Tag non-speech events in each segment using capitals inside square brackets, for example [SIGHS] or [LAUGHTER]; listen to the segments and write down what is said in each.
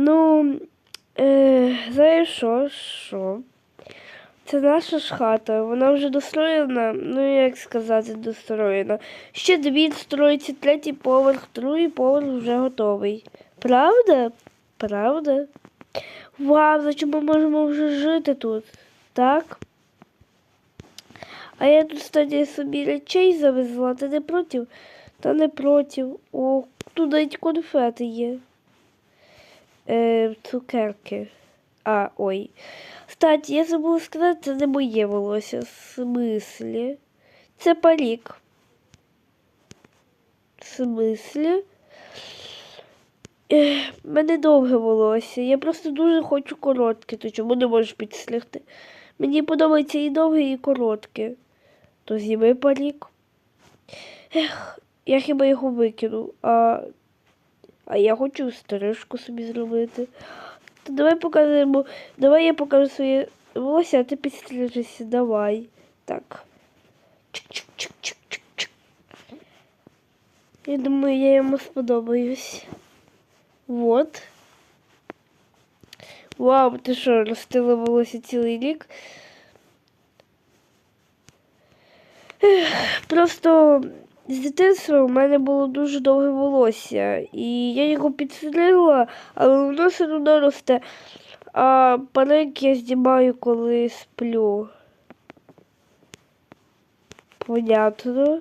Ну, е, знаєш що, що? Це наша ж хата, вона вже достроєна, ну як сказати, достроєна. Ще дві строїться, третій поверх, другий поверх вже готовий. Правда? Правда? Вау, значить ми можемо вже жити тут, так? А я тут, кстати, собі речей завезла, ти не проти? Та не проти. О, тут навіть конфети є. Е, цукерки. А, ой. Кстати, я забула сказати, це не моє волосся. В смислі? Це парік. В смислі? Ех, мене довге волосся. Я просто дуже хочу коротке, то чому не можеш підстригти? Мені подобається і довге, і коротке. То зніми парік. Ех, я хіба його викину, а, а я хочу стрижку собі зробити. То давай покажемо. Давай я покажу своє волосся, а ти підстрижешся. Давай. Так. Чик-чик-чик-чик-чик-чик. Я думаю, я йому сподобаюсь. Вот. Вау, ти що, ростила волосся цілий рік? Просто з дитинства у мене було дуже довге волосся, і я його підстригла, але воно все одно росте. А парик я знімаю, коли сплю. Понятно.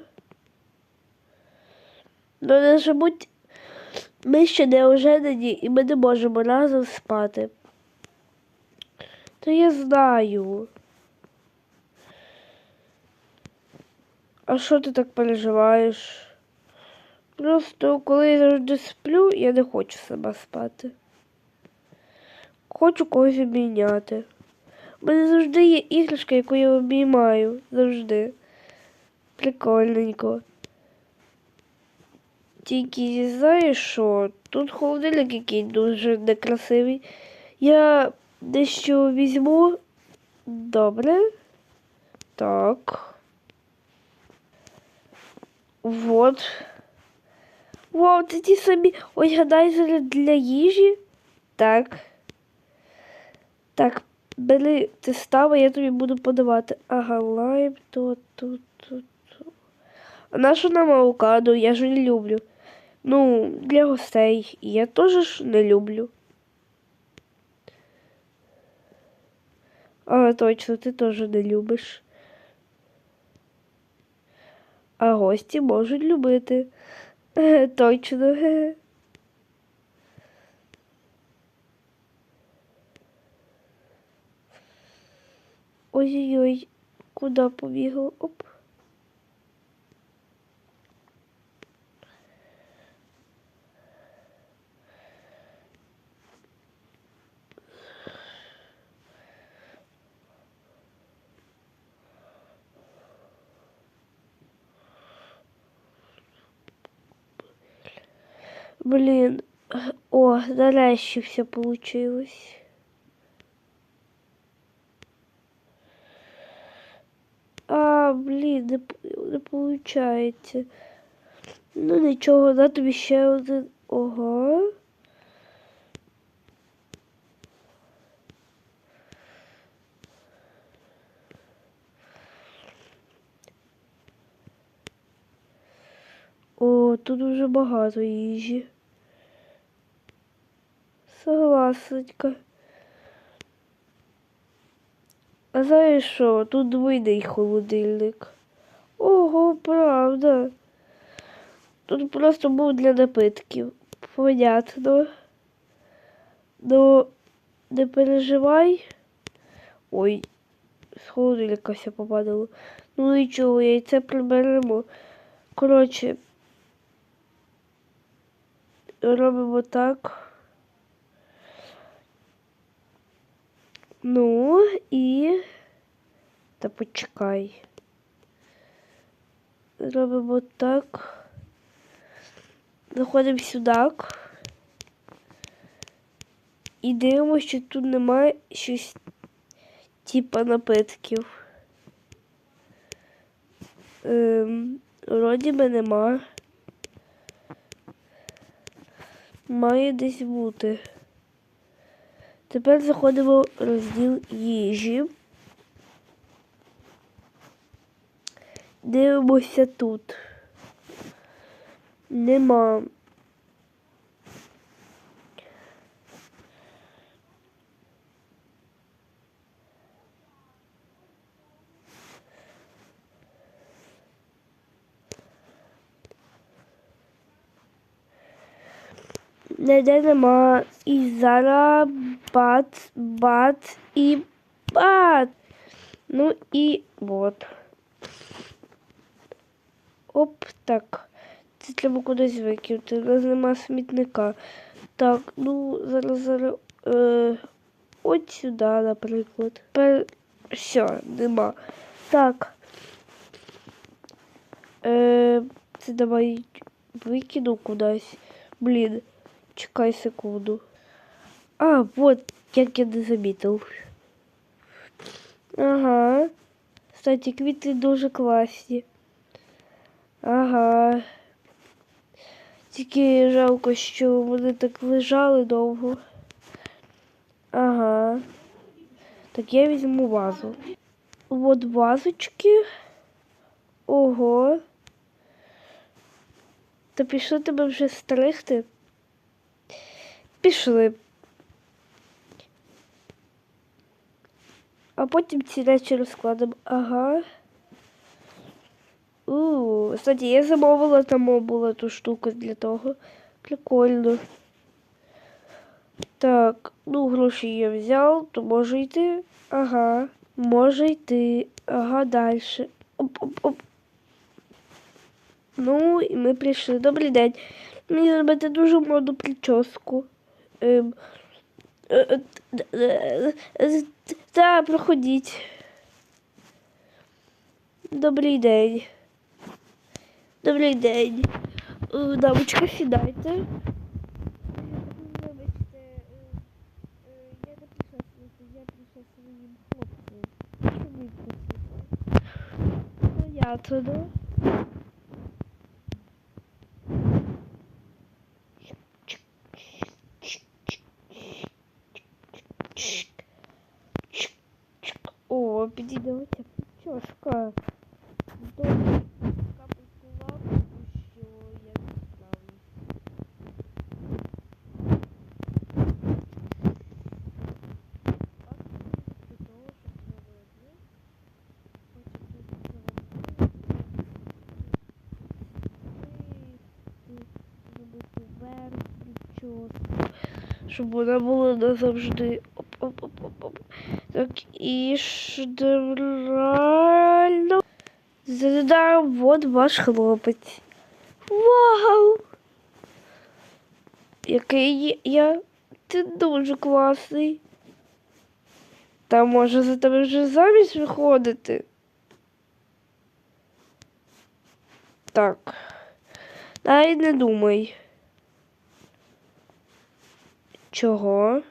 Ну, не забудь, ми ще не оженені і ми не можемо разом спати. То я знаю. А що ти так переживаєш? Просто коли я завжди сплю, я не хочу сама спати. Хочу когось обійняти. У мене завжди є іграшка, яку я обіймаю. Завжди. Прикольненько. Тільки знаєш що? Тут холодильник який дуже некрасивий. Я дещо візьму. Добре. Так. Вот. Вау, це ті самі органайзери для їжі. Так. Так, бери ти стави, я тобі буду подавати. Ага, лайм, то, тут, тут. тут. А на що нам авокадо? Я ж не люблю. Ну, для гостей. Я теж не люблю. А, точно, ти теж не любиш. А гості можуть любити. Е, Точно. Е. Ой-ой-ой, куди побігла? Оп. Блін, о, нарешті все получилось. А, блін, не, не получається. Ну нічого, на тобі ще один. Ого. О, тут дуже багато їжі. Согласенька. А знаєш що, тут двойний холодильник. Ого, правда. Тут просто був для напитків. Понятно. Ну, не переживай. Ой, з холодильника все попадало. Ну нічого, яйце приберемо. Коротше, робимо так. Ну і та почекай. Робимо так. Заходимо сюди. І дивимося, що тут немає щось типа напитків. Ем, вроді би нема. Має десь бути. Тепер заходимо в розділ їжі. Дивимося тут. Нема. Ніде нема. І зараз бац, бац і бац. Ну і от. Оп, так. Це треба кудись викинути. У нас нема смітника. Так, ну зараз зараз. Е, от сюди, наприклад. Тепер все, нема. Так. Е, це давай викину кудись. Блін, чекай секунду. А, вот, як я не замітив. Ага. Кстати, квіти дуже класні. Ага. Тільки жалко, що вони так лежали довго. Ага. Так я візьму вазу. От вазочки. Ого. Та пішли тебе вже стригти? Пішли. А потім ці речі розкладемо. Ага. У, кстати, я замовила там була ту штуку для того. Прикольно. Так, ну гроші я взяв, то може йти. Ага. Може йти. Ага, далі. Оп-оп-оп. Ну, і ми прийшли. Добрий день. Мені зробити дуже модну прическу. Ем, е, е, е, Та, проходіть. Добрий день. Добрий день. Дамочка, сідайте. Я не своїм хлопцем. О, підійдете прическа. Добре, капельку лапу, що я не справлюсь. Зробити вверх прическу, щоб вона була назавжди. Так, і шедрально. Да, вот ваш хлопець. Вау! Який я. Ти дуже класний. Та може за тебе вже замість виходити. Так. Ай не думай. Чого?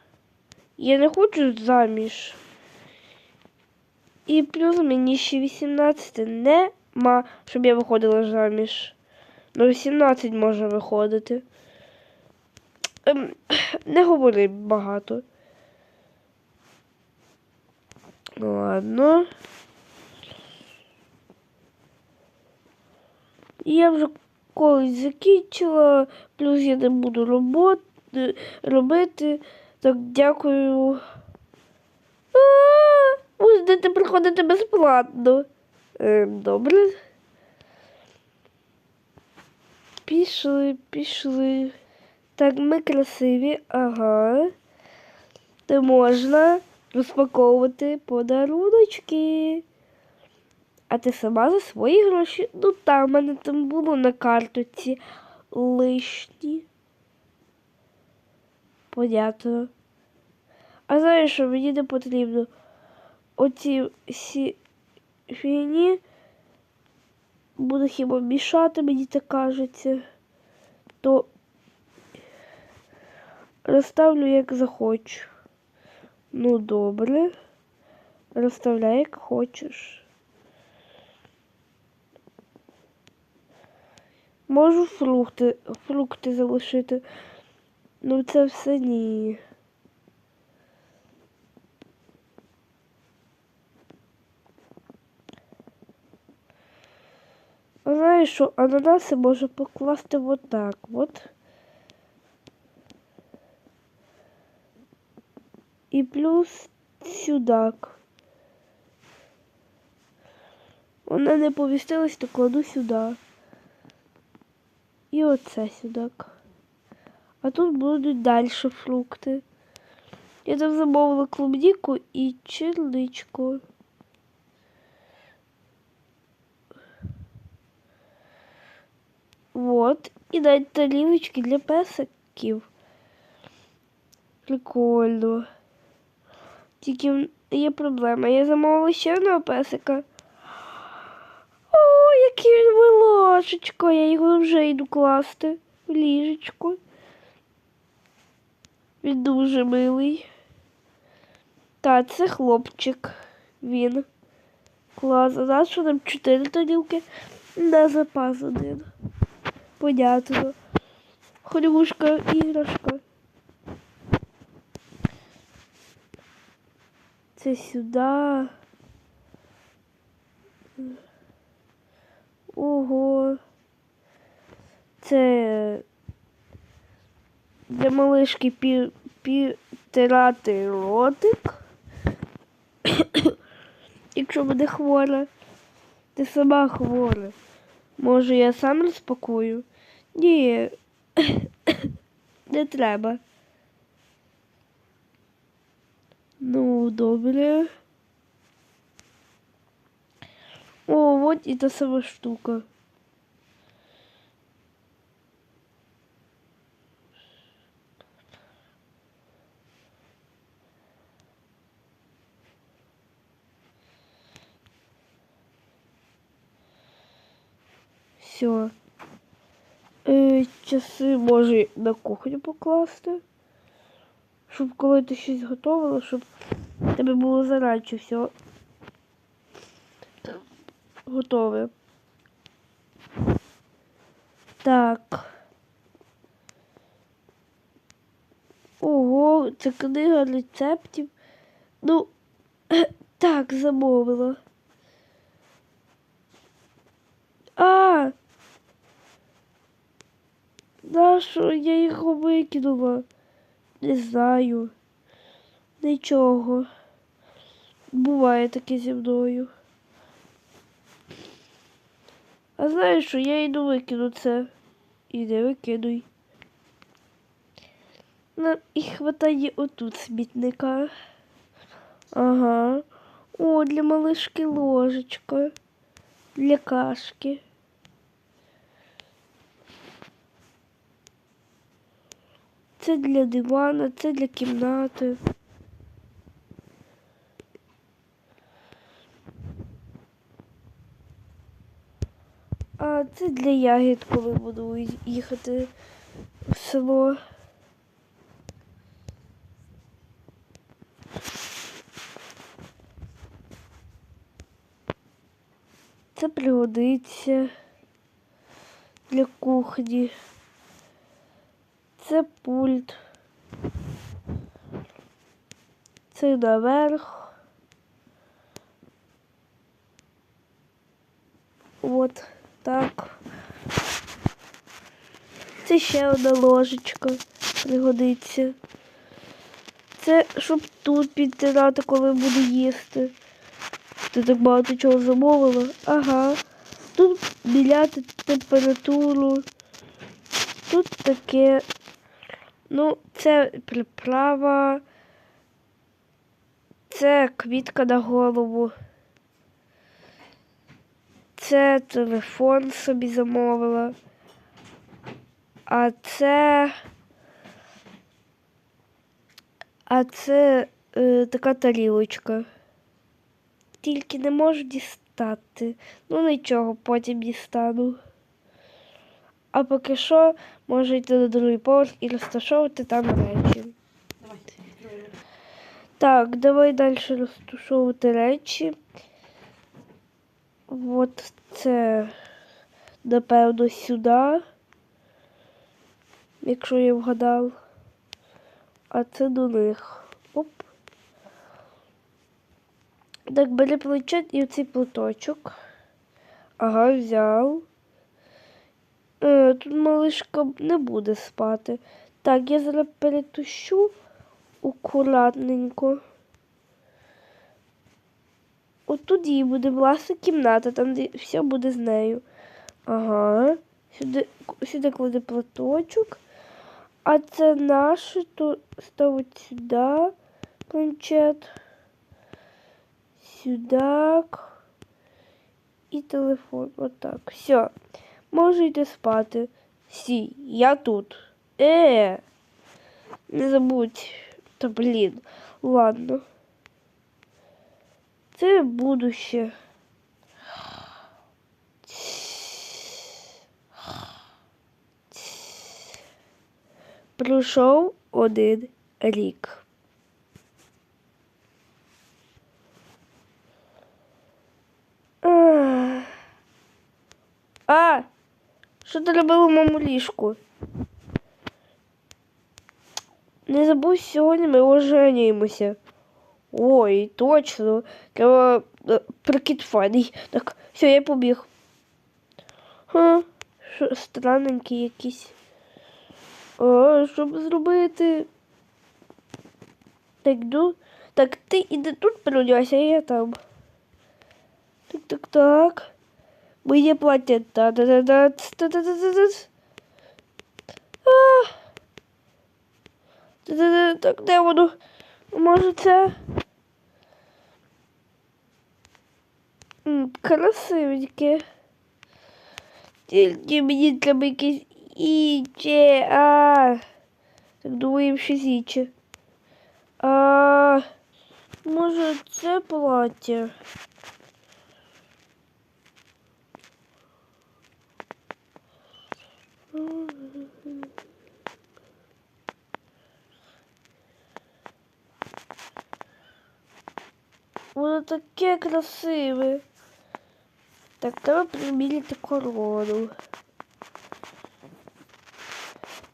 Я не хочу заміж. І плюс мені ще 18 нема, щоб я виходила заміж. Ну, 18 може виходити. Ем, [CLEARS THROAT] не говори багато. Ну, Ладно. Я вже колись закінчила, плюс я не буду робот, робити. Так, дякую. Будете приходити безплатно. Е, добре. Пішли, пішли. Так, ми красиві, ага. Де можна розпаковувати подаруночки. А ти сама за свої гроші? Ну там в мене там було на картоці лишні. Понятно. А знаєш, що мені не потрібно? Оці всі фігні буде хіба мішати, мені так кажеться, то розставлю як захочу. Ну, добре. Розставляй як хочеш. Можу фрукти, фрукти залишити. Ну це все ні. Знаєш, що ананаси можна покласти отак. От. І плюс сюдак. Вона не повістилась, то кладу сюди. І оце сюдак. А тут будуть далі фрукти. Я там замовила клубніку і черничку. Вот. І навіть тарілочки для песиків. Прикольно. Тільки є проблема. Я замовила ще одного песика. О, який він милашечко. Я його вже йду класти в ліжечку. Він дуже милий. Та, це хлопчик. Він. Клас. А знаєш, що там чотири тарілки на запас один. Понятно. Хрюшка, іграшка. Це сюди. Ого. Це для малишки пі, ротик. [COUGHS] Якщо буде хвора. Ти сама хвора. Може, я сам розпакую? Ні. Не [COUGHS] треба. Ну, добре. О, от і та сама штука. Часи може на кухню покласти. Щоб коли ти щось готувала, щоб тебе було заранче все готове. Так. Ого, це книга рецептів. Ну, [CLEARS THROAT] так, замовила. А! Нащо я його викинула? Не знаю. Нічого. Буває таке зі мною. А знаєш що, я йду викину це. Іди викидуй. Нам і хватає отут смітника. Ага. О, для малишки ложечка. Для кашки. Це для дивана, це для кімнати. А це для ягід, коли буду їхати в село. Це пригодиться для кухні. Це пульт. Це наверх. От так. Це ще одна ложечка пригодиться. Це щоб тут підтирати, коли буду їсти. Ти так багато чого замовила? Ага. Тут біляти температуру. Тут таке. Ну, це приправа. Це квітка на голову. Це телефон собі замовила. А це. А це е, така тарілочка. Тільки не можу дістати. Ну нічого, потім дістану. А поки що можу йти на другий поверх і розташовувати там речі. Давай. Так, давай далі розташовувати речі. От це, напевно, сюди. Якщо я вгадав. А це до них. Оп. Так, бери плечет і оцей платочок. Ага, взяв. Е, тут малишка не буде спати. Так, я зараз перетущу акуратненько. От тут їй буде власна кімната, там де все буде з нею. Ага. Сюди, сюди кладе платочок. А це наше, то ставить сюди планшет. Сюди. І телефон. Отак. Все. Можу йти спати. Сі, я тут. Е. Не забудь. Та блін. Ладно. Це будуще. Пройшов один рік. А, що ти робила в моєму ліжку? Не забудь, сьогодні ми оженіємося. Ой, точно. Треба е, прикид файний. Так, все, я побіг. Ха, що странненький якийсь. А, що зробити? Так, йду. Так, ти іди тут переодягайся, а я там. Так, так, так. Моє плаття. та да да да та да да да да А. Та-да-да, Так, де воно? Може це? Красивеньке. Тільки мені треба якесь іче. А. Так думаю, щось іче. А. Може це плаття? Воно таке красиве. Так, треба приміряти корону.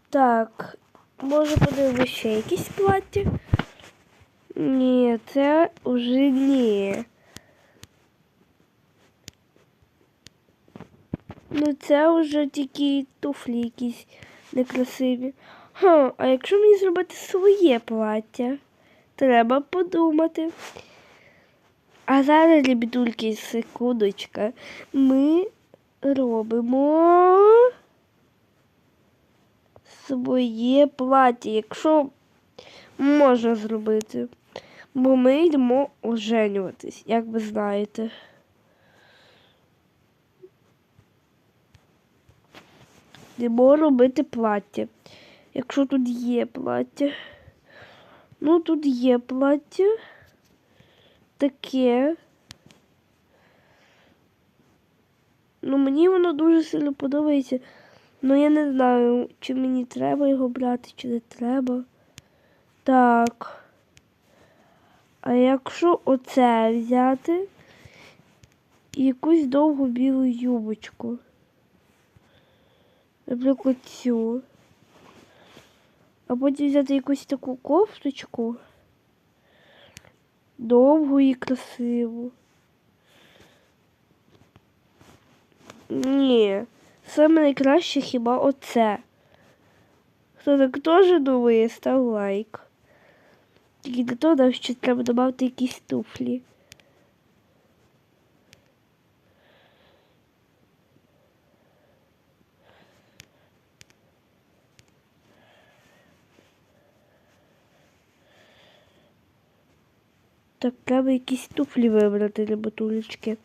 Так, може подивимося ще якісь плаття? Ні, це вже ні. Ну це вже тільки туфлі якісь некрасиві. Ха, а якщо мені зробити своє плаття? Треба подумати. А зараз, ребятульки, секундочка, ми робимо своє плаття, якщо можна зробити. Бо ми йдемо оженюватись, як ви знаєте. Йдемо робити плаття. Якщо тут є плаття. Ну, тут є плаття таке. Ну, мені воно дуже сильно подобається. Ну я не знаю, чи мені треба його брати, чи не треба. Так. А якщо оце взяти і якусь довгу білу юбочку. Наприклад, цю. А потім взяти якусь таку кофточку довгу і красиву. Ні, саме найкраще хіба оце. Хто так теж думає, став лайк. Тільки для того, ще треба додати якісь туфлі. Так, треба якісь туфлі вибрати для батулечки.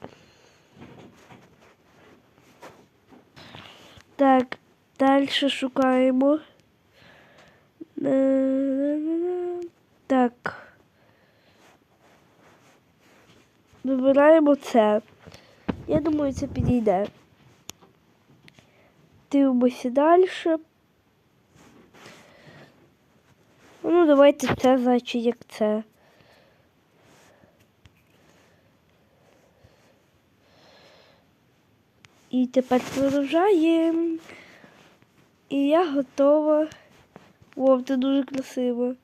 Так, далі шукаємо. Так. Вибираємо це. Я думаю, це підійде. Дивимося далі. Ну, давайте це, значить, як це. І тепер продовжаємо. І я готова. Вов, це дуже красиво.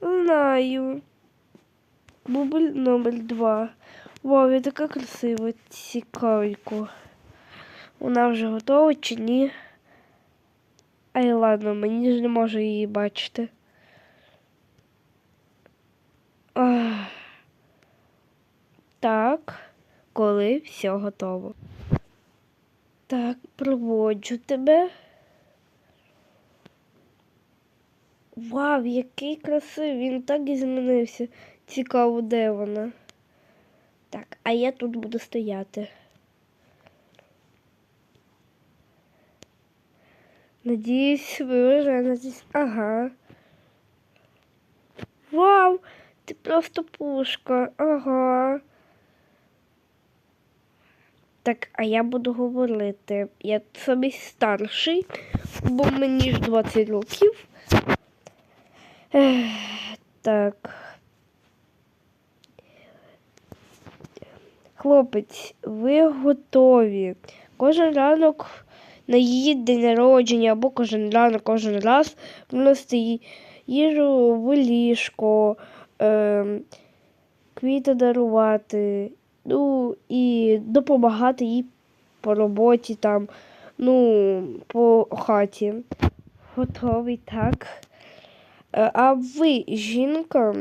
Знаю. Бубль номер два. Вау, я така красива, цікавенько. Вона вже готова чи ні? Ай, ладно, мені ж не можу її бачити. Ах. Так, коли все готово. Так, проводжу тебе. Вау, який красивий, він так і змінився. Цікаво, де вона. Так, а я тут буду стояти. Надіюсь, ви вже надіюсь. Ага. Вау! Ти просто пушка. Ага. Так, а я буду говорити. Я собі старший, бо мені ж 20 років. Так. Хлопець, ви готові. Кожен ранок на її день народження або кожен ранок, кожен раз вносити їжу в ліжко, е, квіти дарувати, ну і допомагати їй по роботі там, ну, по хаті. Готовий, так. Е, А ви, жінка,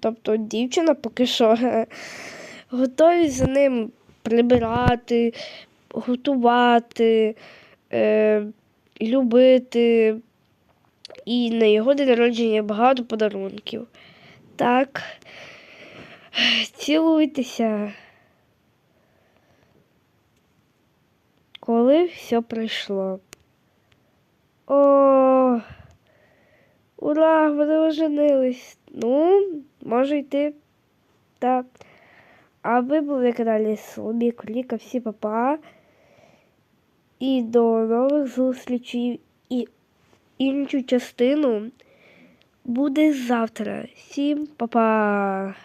тобто дівчина поки що, [LAUGHS] готові за ним прибирати, готувати, е, любити. І на його день народження багато подарунків. Так. [SIGHS] Цілуйтеся. Коли все пройшло. О, ура, вони оженились. Ну, може йти. Так. А ви були на каналі Соломія Коліка. Всі папа. І до нових зустрічей. І іншу частину буде завтра. Всім па-па!